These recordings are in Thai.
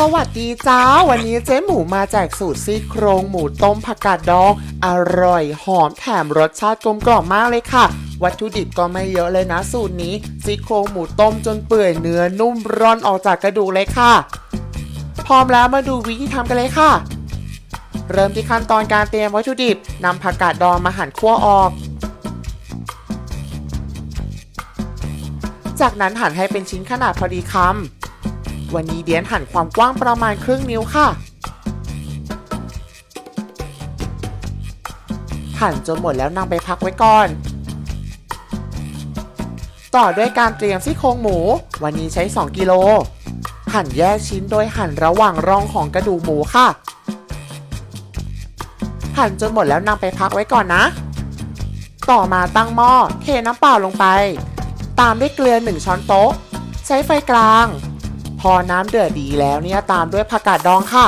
สวัสดีจ้า วันนี้เจ๊หมูมาแจกสูตรซี่โครงหมูต้มผักกาดดอง อร่อยหอมแถมรสชาติกลมกล่อมมากเลยค่ะ วัตถุดิบก็ไม่เยอะเลยนะสูตรนี้ซี่โครงหมูต้มจนเปื่อยเนื้อนุ่มร่อนออกจากกระดูกเลยค่ะ พร้อมแล้วมาดูวิธีทำกันเลยค่ะ เริ่มที่ขั้นตอนการเตรียมวัตถุดิบนำผักกาดดองมาหั่นคั่วออก จากนั้นหั่นให้เป็นชิ้นขนาดพอดีคำ วันนี้เดียนหั่นความกว้างประมาณครึ่งนิ้วค่ะ หั่นจนหมดแล้วนำไปพักไว้ก่อน ต่อด้วยการเตรียมซี่โครงหมู วันนี้ใช้ 2 กิโล หั่นแยกชิ้นโดยหั่นระหว่างร่องของกระดูกหมูค่ะ หั่นจนหมดแล้วนำไปพักไว้ก่อนนะ ต่อมาตั้งหม้อเทน้ำเปล่าลงไป ตามด้วยเกลือ 1 ช้อนโต๊ะ ใช้ไฟกลาง อน้ำเดือดดีแล้วเนี่ยตามด้วยผักกาดดองค่ะ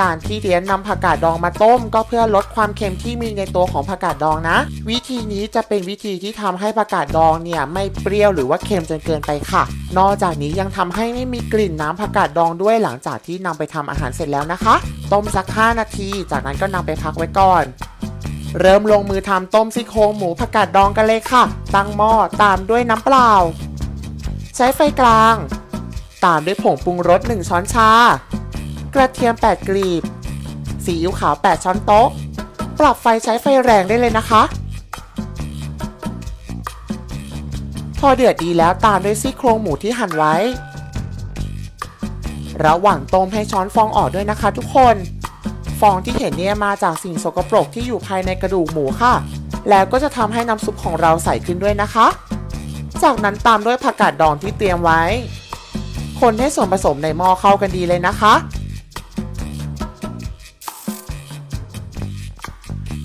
การที่เดียนนำผักกาดดองมาต้ม ก็เพื่อลดความเค็มที่มีในตัวของผักกาดดองนะ วิธีนี้จะเป็นวิธีที่ทำให้ผักกาดดองเนี่ยไม่เปรี้ยวหรือว่าเค็มจนเกินไปค่ะ นอกจากนี้ยังทำให้ไม่มีกลิ่นน้ำผักกาดดองด้วยหลังจากที่นำไปทำอาหารเสร็จแล้วนะคะ ต้มสัก 5 นาที จากนั้นก็นำไปพักไว้ก่อนเริ่มลงมือทำต้มซี่โครงหมูผักกาดดองกันเลยค่ะ ตั้งหม้อตามด้วยน้ำเปล่า ใช้ไฟกลาง ตามด้วยผงปรุงรส 1 ช้อนชา กระเทียม 8 กลีบ ซีอิ๊วขาว 8 ช้อนโต๊ะ ปรับไฟใช้ไฟแรงได้เลยนะคะ พอเดือดดีแล้วตามด้วยซี่โครงหมูที่หั่นไว้ ระหว่างต้มให้ช้อนฟองออกด้วยนะคะทุกคน ฟองที่เห็นเนี่ยมาจากสิ่งสกปรกที่อยู่ภายในกระดูกหมูค่ะ แล้วก็จะทำให้น้ำซุปของเราใสขึ้นด้วยนะคะ จากนั้นตามด้วยผักกาดดองที่เตรียมไว้ คนให้ส่วนผสมในหม้อเข้ากันดีเลยนะคะ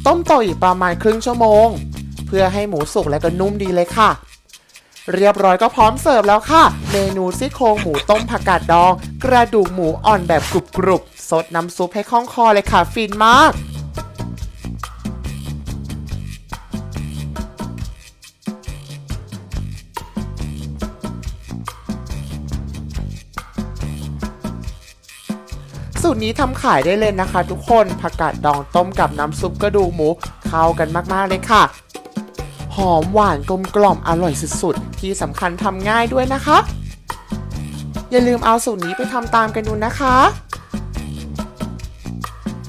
ต้มต่ออีกประมาณครึ่งชั่วโมง เพื่อให้หมูสุกและก็นุ่มดีเลยค่ะ เรียบร้อยก็พร้อมเสิร์ฟแล้วค่ะ เมนูซี่โครงหมูต้มผักกาดดอง กระดูกหมูอ่อนแบบกรุบๆสดน้ำซุปให้คล่องคอเลยค่ะฟินมาก สูตรนี้ทำขายได้เลยนะคะ ทุกคนผักกาดดองต้มกับน้ำซุปกระดูกหมูเข้ากันมากๆเลยค่ะ หอมหวานกลมกล่อมอร่อยสุดๆ ที่สำคัญทำง่ายด้วยนะคะ อย่าลืมเอาสูตรนี้ไปทำตามกันดูนะคะ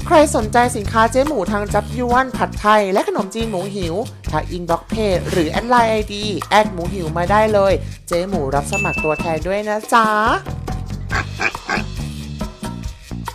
ใครสนใจสินค้าเจ๊หมูทางจับยวน ผัดไทย และขนมจีนหมูหิวทางอินบ็อกเพจหรือแอดไลน์ไอดีแอดหมูหิวมาได้เลย เจ๊หมูรับสมัครตัวแทนด้วยนะจ๊ะ